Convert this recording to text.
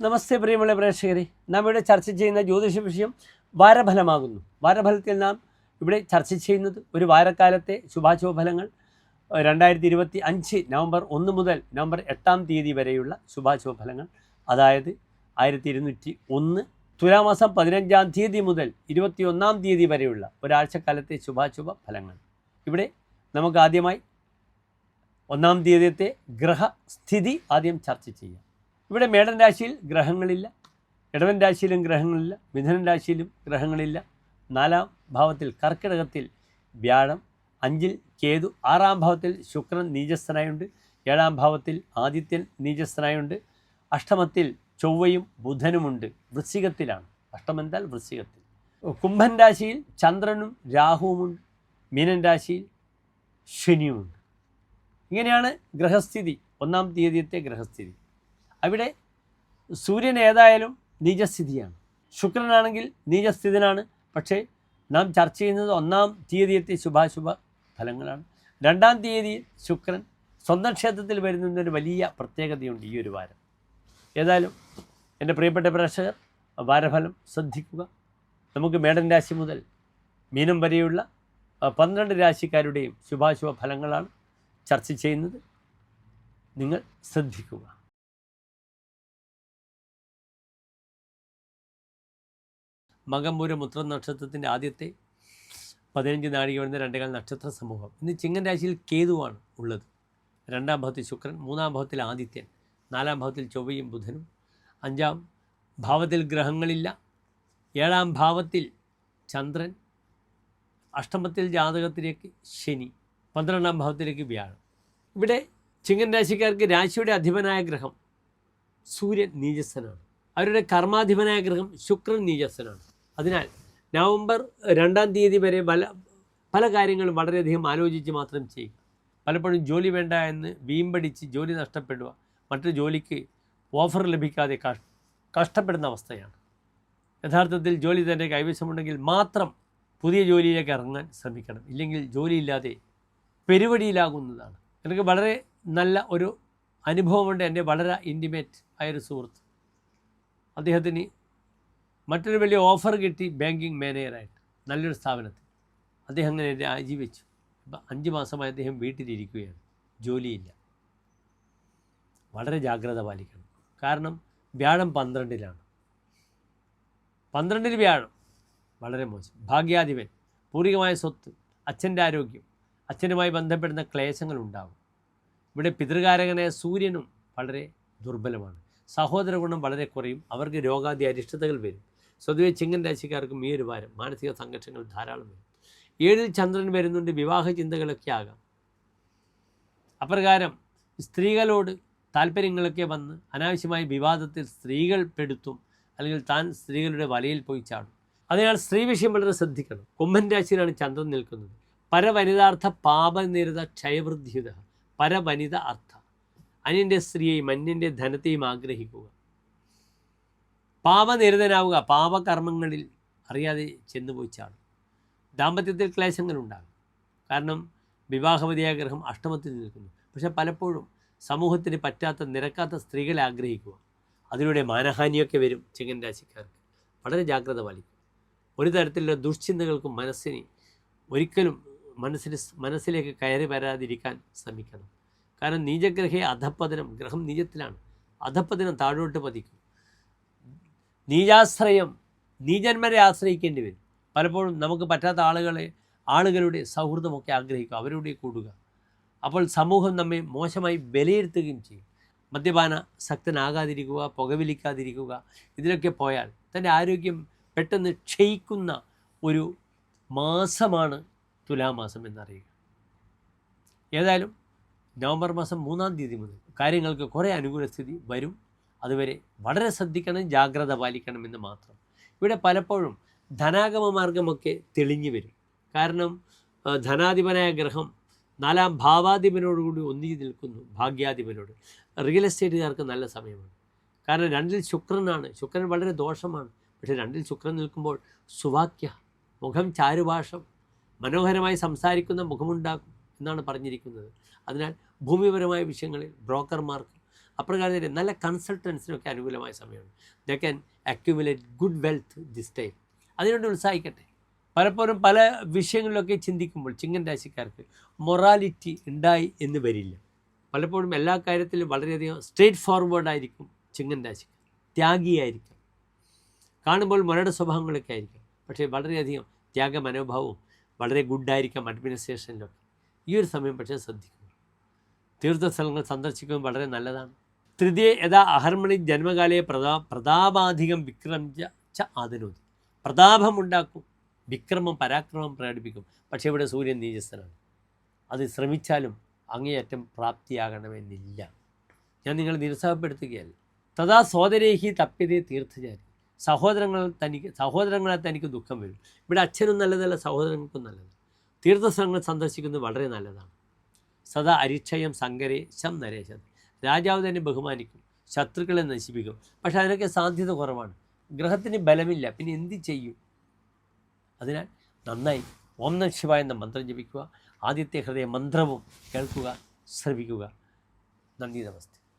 നമസ്തേ പ്രിയമുള്ള പ്രേക്ഷകരെ. നാം ഇവിടെ ചർച്ച ചെയ്യുന്ന ജ്യോതിഷ വിഷയം വാരഫലമാകുന്നു. വാരഫലത്തിൽ നാം ഇവിടെ ചർച്ച ചെയ്യുന്നത് ഒരു വാരക്കാലത്തെ ശുഭാശുഭ ഫലങ്ങൾ രണ്ടായിരത്തി ഇരുപത്തി അഞ്ച് നവംബർ ഒന്ന് മുതൽ നവംബർ എട്ടാം തീയതി വരെയുള്ള ശുഭാശുഭ ഫലങ്ങൾ അതായത് ആയിരത്തി ഇരുന്നൂറ്റി ഒന്ന് തുലാമാസം പതിനഞ്ചാം തീയതി മുതൽ ഇരുപത്തി ഒന്നാം തീയതി വരെയുള്ള ഒരാഴ്ചക്കാലത്തെ ശുഭാശുഭ ഫലങ്ങൾ ഇവിടെ നമുക്ക് ആദ്യമായി ഒന്നാം തീയതിയത്തെ ഗ്രഹസ്ഥിതി ആദ്യം ചർച്ച ചെയ്യാം. ഇവിടെ മേടൻ രാശിയിൽ ഗ്രഹങ്ങളില്ല ഇടവൻ രാശിയിലും ഗ്രഹങ്ങളില്ല മിഥുനൻ രാശിയിലും ഗ്രഹങ്ങളില്ല. നാലാം ഭാവത്തിൽ കർക്കിടകത്തിൽ വ്യാഴം അഞ്ചിൽ കേതു ആറാം ഭാവത്തിൽ ശുക്രൻ നീചസ്ഥനായുണ്ട് ഏഴാം ഭാവത്തിൽ ആദിത്യൻ നീചസ്ഥനായുണ്ട് അഷ്ടമത്തിൽ ചൊവ്വയും ബുധനുമുണ്ട് വൃശ്ചികത്തിലാണ്. അഷ്ടമെന്താൽ വൃശ്ചികത്തിൽ. കുംഭൻ രാശിയിൽ ചന്ദ്രനും രാഹുവുമുണ്ട് മീനൻ രാശിയിൽ ശനിയുമുണ്ട്. ഇങ്ങനെയാണ് ഗ്രഹസ്ഥിതി ഒന്നാം തീയതിയത്തെ ഗ്രഹസ്ഥിതി. അവിടെ സൂര്യൻ ഏതായാലും നീചസ്ഥിതിയാണ്. ശുക്രനാണെങ്കിൽ നീചസ്ഥിതനാണ്. പക്ഷേ നാം ചർച്ച ചെയ്യുന്നത് ഒന്നാം തീയതിയത്തെ ശുഭാശുഭ ഫലങ്ങളാണ്. രണ്ടാം തീയതി ശുക്രൻ സ്വന്തം ക്ഷേത്രത്തിൽ വരുന്നതിനൊരു വലിയ പ്രത്യേകതയുണ്ട് ഈ ഒരു വാരം. ഏതായാലും എന്റെ പ്രിയപ്പെട്ട പ്രേക്ഷകർ വാരഫലം ശ്രദ്ധിക്കുക. നമുക്ക് മേടൻ രാശി മുതൽ മീനം വരെയുള്ള പന്ത്രണ്ട് രാശിക്കാരുടെയും ശുഭാശുഭ ഫലങ്ങളാണ് ചർച്ച ചെയ്യുന്നത്. നിങ്ങൾ ശ്രദ്ധിക്കുക. മകംപൂരം മുത്ര നക്ഷത്രത്തിന്റെ ആദ്യത്തെ പതിനഞ്ച് നാഴിക വരുന്ന രണ്ടേകാൽ നക്ഷത്ര സമൂഹം. ഇന്ന് ചിങ്ങൻ രാശിയിൽ കേതുവാണ് ഉള്ളത്. രണ്ടാം ഭാവത്തിൽ ശുക്രൻ മൂന്നാം ഭാവത്തിൽ ആദിത്യൻ നാലാം ഭാവത്തിൽ ചൊവ്വയും ബുധനും അഞ്ചാം ഭാവത്തിൽ ഗ്രഹങ്ങളില്ല ഏഴാം ഭാവത്തിൽ ചന്ദ്രൻ അഷ്ടമത്തിൽ ജാതകത്തിലേക്ക് ശനി പന്ത്രണ്ടാം ഭാവത്തിലേക്ക് വ്യാഴം. ഇവിടെ ചിങ്ങൻ രാശിക്കാർക്ക് രാശിയുടെ അധിപനായ ഗ്രഹം സൂര്യൻ നീജസ്സനാണ് അവരുടെ കർമാധിപനായ ഗ്രഹം ശുക്രൻ നീചസ്ഥനാണ്. അതിനാൽ നവംബർ രണ്ടാം തീയതി വരെ പല പല കാര്യങ്ങളും വളരെയധികം ആലോചിച്ച് മാത്രം ചെയ്യുക പലപ്പോഴും ജോലി വേണ്ട എന്ന് വീമ്പടിച്ച് ജോലി നഷ്ടപ്പെടുക മറ്റൊരു ജോലിക്ക് ഓഫർ ലഭിക്കാതെ കഷ് കഷ്ടപ്പെടുന്ന അവസ്ഥയാണ്. യഥാർത്ഥത്തിൽ ജോലി തന്നെ കൈവശമുണ്ടെങ്കിൽ മാത്രം പുതിയ ജോലിയിലേക്ക് ഇറങ്ങാൻ ശ്രമിക്കണം. ഇല്ലെങ്കിൽ ജോലിയില്ലാതെ പെരുവടിയിലാകുന്നതാണ്. എനിക്ക് വളരെ നല്ല ഒരു അനുഭവമുണ്ട് എന്റെ വളരെ ഇന്റിമേറ്റ് ആയൊരു സുഹൃത്ത്. അദ്ദേഹത്തിന് മറ്റൊരു വലിയ ഓഫർ കിട്ടി ബാങ്കിങ് മാനേജറായിട്ട് നല്ലൊരു സ്ഥാപനത്തിൽ. അദ്ദേഹം അങ്ങനെ രാജിവെച്ചു. ഇപ്പം അഞ്ച് മാസമായി അദ്ദേഹം വീട്ടിലിരിക്കുകയാണ്. ജോലിയില്ല. വളരെ ജാഗ്രത പാലിക്കണം. കാരണം വ്യാഴം പന്ത്രണ്ടിലാണ്. പന്ത്രണ്ടിൽ വ്യാഴം. വളരെ മോശം. ഭാഗ്യാധിപൻ. പൂർവികമായ സ്വത്ത്. അച്ഛന്റെ ആരോഗ്യം. അച്ഛനുമായി ബന്ധപ്പെടുന്ന ക്ലേശങ്ങൾ ഉണ്ടാകും ഇവിടെ പിതൃകാരകനായ സൂര്യനും വളരെ ദുർബലമാണ്. സഹോദര ഗുണം വളരെ കുറയും. അവർക്ക് രോഗാദി അരിഷ്ടതകൾ വരും. സ്വതവേ ചിങ്ങൻ രാശിക്കാർക്കും ഈ ഒരു വാരം മാനസിക സംഘർഷങ്ങൾ ധാരാളം വരും. ഏഴിൽ ചന്ദ്രൻ വരുന്നുണ്ട് വിവാഹ ചിന്തകളൊക്കെ ആകാം. അപ്രകാരം സ്ത്രീകളോട് താല്പര്യങ്ങളൊക്കെ വന്ന് അനാവശ്യമായ വിവാദത്തിൽ സ്ത്രീകൾ പെടുത്തും അല്ലെങ്കിൽ താൻ സ്ത്രീകളുടെ വലയിൽ പോയി ചാടും. അതിനാൽ സ്ത്രീ വിഷയം വളരെ ശ്രദ്ധിക്കണം. കുംഭൻ രാശിയിലാണ് ചന്ദ്രൻ നിൽക്കുന്നത്. പരവനിതാർത്ഥ പാപനിരത ക്ഷയവൃദ്ധിയുത പരവനിത അർത്ഥ. അന്യന്റെ സ്ത്രീയെയും അന്യന്റെ ധനത്തെയും ആഗ്രഹിക്കുക. പാപനിരതനാവുക പാപകർമ്മങ്ങളിൽ അറിയാതെ ചെന്നുപോയി ചാടും. ദാമ്പത്യത്തിൽ ക്ലേശങ്ങളുണ്ടാകും. കാരണം വിവാഹവതിയായ ഗ്രഹം അഷ്ടമത്തിൽ നിൽക്കുന്നു. പക്ഷെ പലപ്പോഴും സമൂഹത്തിന് പറ്റാത്ത നിരക്കാത്ത സ്ത്രീകളെ ആഗ്രഹിക്കുക. അതിലൂടെ മാനഹാനിയൊക്കെ വരും ചിങ്ങൻ രാശിക്കാർക്ക്. വളരെ ജാഗ്രത പാലിക്കും ഒരു തരത്തിലുള്ള ദുഷ്ചിന്തകൾക്കും മനസ്സിന് ഒരിക്കലും മനസ്സിന് മനസ്സിലേക്ക് കയറി വരാതിരിക്കാൻ ശ്രമിക്കണം. കാരണം നീചഗ്രഹേ അധപ്പതനം ഗ്രഹം നീചത്തിലാണ്. അധപ്പതനം താഴോട്ട് പതിക്കും. നീചാശ്രയം നീജന്മാരെ ആശ്രയിക്കേണ്ടി വരും. പലപ്പോഴും നമുക്ക് പറ്റാത്ത ആളുകളെ ആളുകളുടെ സൗഹൃദമൊക്കെ ആഗ്രഹിക്കുക അവരുടെ കൂടുക. അപ്പോൾ സമൂഹം നമ്മെ മോശമായി വിലയിരുത്തുകയും ചെയ്യും. മദ്യപാന ശക്തനാകാതിരിക്കുക പുകവലിക്കാതിരിക്കുക ഇതിലൊക്കെ പോയാൽ തന്റെ ആരോഗ്യം പെട്ടെന്ന് ക്ഷയിക്കുന്ന ഒരു മാസമാണ് തുലാമാസം എന്നറിയുക. ഏതായാലും നവംബർ മാസം മൂന്നാം തീയതി മുതൽ കാര്യങ്ങൾക്ക് കുറേ അനുകൂല സ്ഥിതി വരും. അതുവരെ വളരെ ശ്രദ്ധിക്കണം ജാഗ്രത പാലിക്കണമെന്ന് മാത്രം. ഇവിടെ പലപ്പോഴും ധനാഗമ മാർഗമൊക്കെ തെളിഞ്ഞു വരും. കാരണം ധനാധിപനായ ഗ്രഹം നാലാം ഭാവാധിപനോടുകൂടി ഒന്നിച്ച് നിൽക്കുന്നു ഭാഗ്യാധിപനോട്. റിയൽ എസ്റ്റേറ്റുകാർക്ക് നല്ല സമയമാണ്. കാരണം രണ്ടിൽ ശുക്രനാണ്. ശുക്രൻ വളരെ ദോഷമാണ്. പക്ഷേ രണ്ടിൽ ശുക്രൻ നിൽക്കുമ്പോൾ സുവാക്യ മുഖം ചാരുഭാഷം മനോഹരമായി സംസാരിക്കുന്ന മുഖമുണ്ടാക്കും എന്നാണ് പറഞ്ഞിരിക്കുന്നത്. അതിനാൽ ഭൂമിപരമായ വിഷയങ്ങളിൽ ബ്രോക്കർമാർക്ക് അപ്രകാരം നല്ല കൺസൾട്ടൻസിനൊക്കെ അനുകൂലമായ സമയമാണ്. They can accumulate good wealth this time അതിനുവേണ്ടി ഉത്സാഹിക്കട്ടെ. പലപ്പോഴും പല വിഷയങ്ങളിലൊക്കെ ചിന്തിക്കുമ്പോൾ ചിങ്ങൻ രാശിക്കാർക്ക് മൊറാലിറ്റി ഉണ്ടായി എന്ന് വരില്ല. പലപ്പോഴും എല്ലാ കാര്യത്തിലും വളരെയധികം സ്ട്രേറ്റ് ഫോർവേഡ് ആയിരിക്കും ചിങ്ങൻ രാശിക്കാർ. ത്യാഗിയായിരിക്കും. കാണുമ്പോൾ മുരട് സ്വഭാവങ്ങളൊക്കെ ആയിരിക്കും. പക്ഷേ വളരെയധികം ത്യാഗ മനോഭാവവും വളരെ ഗുഡായിരിക്കാം അഡ്മിനിസ്ട്രേഷനിലൊക്കെ ഈ ഒരു സമയം പക്ഷേ ശ്രദ്ധിക്കുക. തീർത്ഥസ്ഥലങ്ങൾ സന്ദർശിക്കുന്നത് വളരെ നല്ലതാണ്. തൃതീയ യഥാ അഹർമണി ജന്മകാലയെ പ്രതാ പ്രതാപാധികം വിക്രം ച ആദനോതി പ്രതാപമുണ്ടാക്കും വിക്രമം പരാക്രമം പ്രകടിപ്പിക്കും. പക്ഷേ ഇവിടെ സൂര്യൻ നീജസ്ഥനാണ് അത് ശ്രമിച്ചാലും അങ്ങേയറ്റം പ്രാപ്തിയാകണമെന്നില്ല. ഞാൻ നിങ്ങളെ നിരുത്സാഹപ്പെടുത്തുകയല്ല. തഥാ സോദരേഹി തപ്യതേ തീർത്ഥചാരി. സഹോദരങ്ങൾ തനിക്ക് സഹോദരങ്ങളെ തനിക്ക് ദുഃഖം വരും. ഇവിടെ അച്ഛനും നല്ലതല്ല സഹോദരങ്ങൾക്കും നല്ലത്. തീർത്ഥസ്ഥലങ്ങൾ സന്ദർശിക്കുന്നത് വളരെ നല്ലതാണ്. സദാ അരിക്ഷയം സങ്കരേശം നരേശം രാജാവ് തന്നെ ബഹുമാനിക്കും ശത്രുക്കളെ നശിപ്പിക്കും. പക്ഷെ അതിനൊക്കെ സാധ്യത കുറവാണ്. ഗ്രഹത്തിന് ബലമില്ല പിന്നെ എന്ത് ചെയ്യും? അതിനാൽ നന്നായി ഓം നക്ഷിവ ശിവായ എന്ന മന്ത്രം ജപിക്കുക ആദ്യത്തെ ഹൃദയ മന്ത്രവും കേൾക്കുക ശ്രമിക്കുക നന്ദി നമസ്തേ.